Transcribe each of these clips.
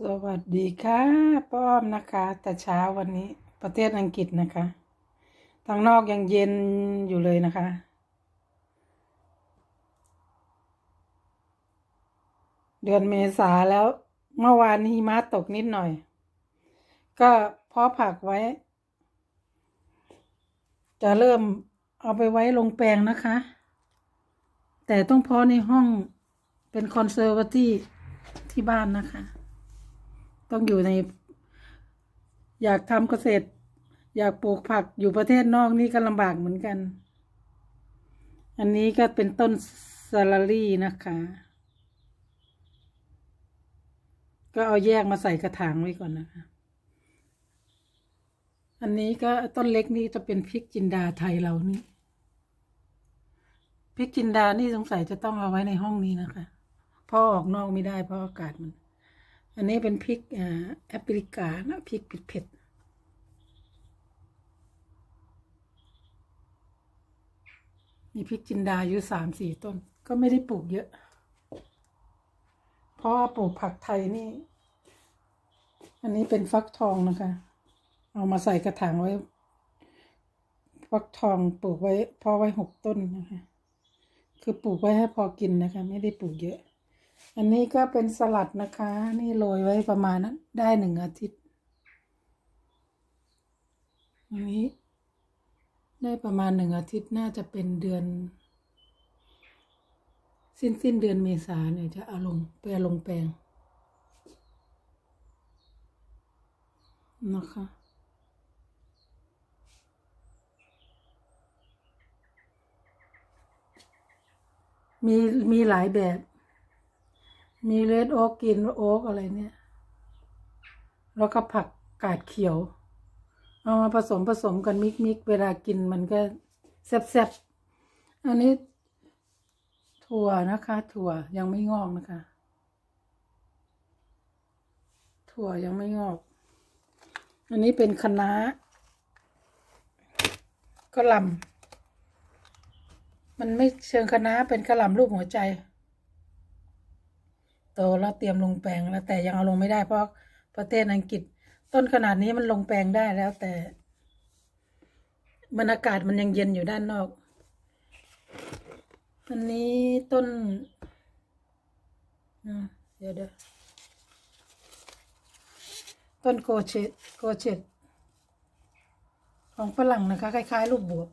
สวัสดีค่ะป้อมนะคะ แต่เช้าวันนี้ประเทศอังกฤษนะคะทางนอกยังเย็นอยู่เลยนะคะ เดือนเมษาแล้วเมื่อวานหิมะตกนิดหน่อย ก็เพาะผักไว้ จะเริ่มเอาไปไว้ลงแปลงนะคะ แต่ต้องเพาะในห้องเป็นคอนเซอร์วที่ที่บ้านนะคะ ต้องอยู่ใน อยากทำเกษตร อยากปลูกผักอยู่ประเทศนอกนี่ก็ลำบากเหมือนกัน อันนี้ก็เป็นต้นซาลารี่นะคะ ก็เอาแยกมาใส่กระถางไว้ก่อนนะคะ อันนี้ก็ต้นเล็กนี่จะเป็นพริกจินดาไทยเรานี่พริกจินดานี่สงสัยจะต้องเอาไว้ในห้องนี้นะคะเพราะออกนอกไม่ได้เพราะอากาศมัน อันนี้เป็นพริกแอฟริกานะพริกเผ็ดมีพริกจินดาอยู่สามสี่ต้น ก็ไม่ได้ปลูกเยอะ เพราะว่าปลูกผักไทยนี่ อันนี้เป็นฟักทองนะคะ เอามาใส่กระถางไว้ ฟักทองปลูกไว้พอไว้หกต้นนะคะ คือปลูกไว้ให้พอกินนะคะ ไม่ได้ปลูกเยอะ อันนี้ก็เป็นสลัดนะคะ นี่โรยไว้ประมาณนั้นได้หนึ่งอาทิตย์ อันนี้ ได้ประมาณหนึ่งอาทิตย์น่าจะเป็นเดือน สิ้นสิ้นเดือนเมษาเนี่ยจะเอาลงไปเอาลงแปลงนะคะมีมีหลายแบบ มีเลดโอ๊กกินโอ๊กอะไรเนี่ย แล้วก็ผักกาดเขียว เอามาผสมผสมกันมิกมิกเวลากินมันก็แซ่บๆ อันนี้ถั่วนะคะ ถั่วยังไม่งอกนะคะ ถั่วยังไม่งอก อันนี้เป็นคะน้ากระหล่ำมันไม่เชิงคะน้าเป็นกระหล่ำรูปหัวใจ โตแล้วเตรียมลงแปลงแล้วแต่ยังเอาลงไม่ได้ เพราะประเทศอังกฤษ ต้นขนาดนี้มันลงแปลงได้แล้วแต่มันอากาศมันยังเย็นอยู่ด้านนอกอันนี้ต้นเดี๋ยวเดี๋ยวต้นโกเชตโกเชตของฝรั่งนะคะ คล้ายๆ รูปบวบ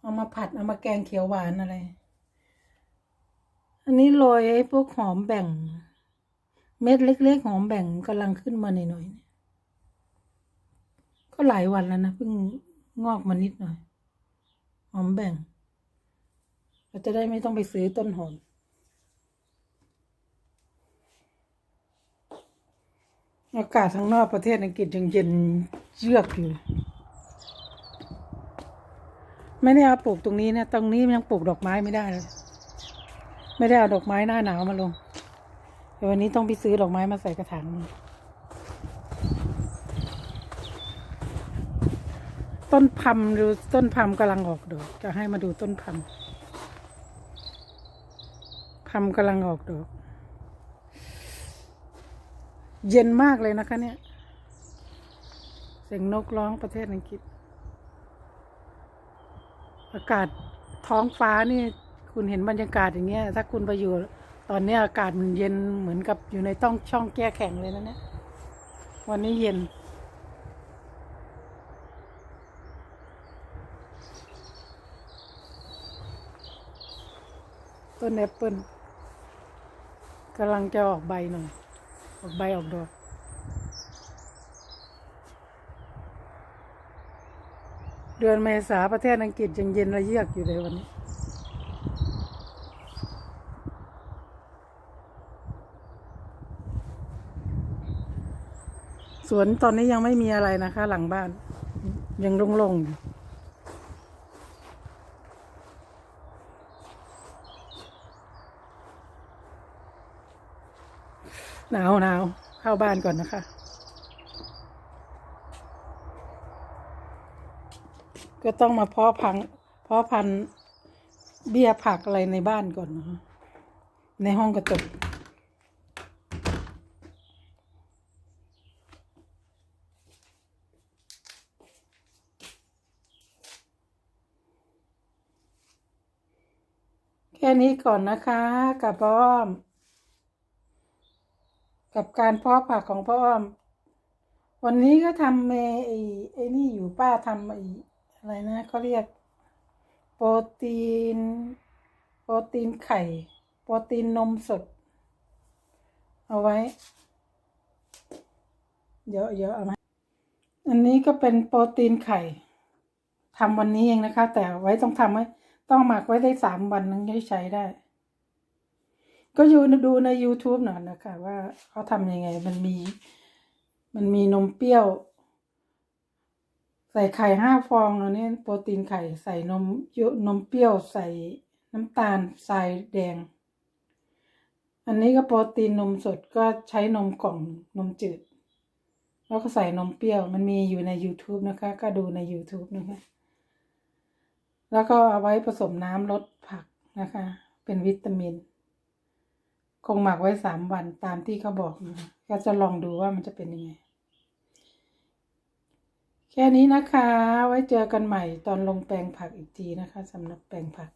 เอามาผัด เอามาแกงเขียวหวานอะไร อันนี้โรยไอ้พวกหอมแบ่ง เม็ดเล็กๆหอมแบ่งกำลังขึ้นมาหน่อยๆเนี่ยก็หลายวันแล้วนะเพิ่งงอกมานิดหน่อย หอมแบ่งเราจะได้ไม่ต้องไปซื้อต้นหอมอากาศทางนอกประเทศอังกฤษยังเย็นเยือกอยู่ไม่ได้เอาปลูกตรงนี้นะ ตรงนี้ยังปลูกดอกไม้ไม่ได้เลย ไม่ได้เอาดอกไม้หน้าหนาวมาลงเดี๋ยววันนี้ต้องไปซื้อดอกไม้มาใส่กระถางต้นพัมดูต้นพัมกำลังออกดอก จะให้มาดูต้นพัมพัมกำลังออกดอก เย็นมากเลยนะคะเนี่ย เสียงนกร้องประเทศอังกฤษ อากาศท้องฟ้านี่ คุณเห็นบรรยากาศอย่างเงี้ย ถ้าคุณไปอยู่ตอนนี้อากาศมันเย็นเหมือนกับอยู่ในต้องช่องแก้แข็งเลยนะเนี่ย วันนี้เย็น ต้นแอปเปิลกำลังจะออกใบหน่อย ออกใบออกดอกเดือนเมษาประเทศอังกฤษยังเย็นระเยือกอยู่เลยวันนี้ สวนตอนนี้ยังไม่มีอะไรนะคะ หลังบ้าน ยังโล่งๆอยู่หนาวหนาวเข้าบ้านก่อนนะคะ ก็ต้องมาเพาะพังเพาะพันธุ์เบี้ยผักอะไรในบ้านก่อนนะคะในห้องกระจก ค่นี้ก่อนนะคะกับพ่ออ้อม กับการเพาะผักของพ่ออ้อม วันนี้ก็ทำเมไอ้ไอ้นี่อยู่ป้าทำไอ้อะไรนะเขาเรียก โปรตีน โปรตีนไข่ โปรตีนนมสด เอาไว้ เดี๋ยวเดี๋ยวเอามาอันนี้ก็เป็นโปรตีนไข่ทำวันนี้เองนะคะ แต่ไว้ต้องทำไว้ ต้องหมักไว้ได้สามวันถึงจะใช้ได้ ก็อยู่ดูใน YouTube หน่อยนะคะ ว่าเขาทำยังไง มันมี มันมีนมเปรี้ยว ใส่ไข่ห้าฟองแล้วเนี่ยโปรตีนไข่ใส่นมเยอะนมเปรี้ยวใส่น้ำตาลทรายแดง อันนี้ก็โปรตีนนมสดก็ใช้นมกล่องนมจืด แล้วก็ใส่นมเปรี้ยว มันมีอยู่ใน YouTube นะคะ ก็ดูใน YouTube นะคะ แล้วก็เอาไว้ผสมน้ำลดผักนะคะ เป็นวิตามิน คงหมักไว้สามวันตามที่เขาบอกนะก็จะลองดูว่ามันจะเป็นยังไง แค่นี้นะคะ ไว้เจอกันใหม่ตอนลงแปลงผักอีกทีนะคะสำหรับแปลงผัก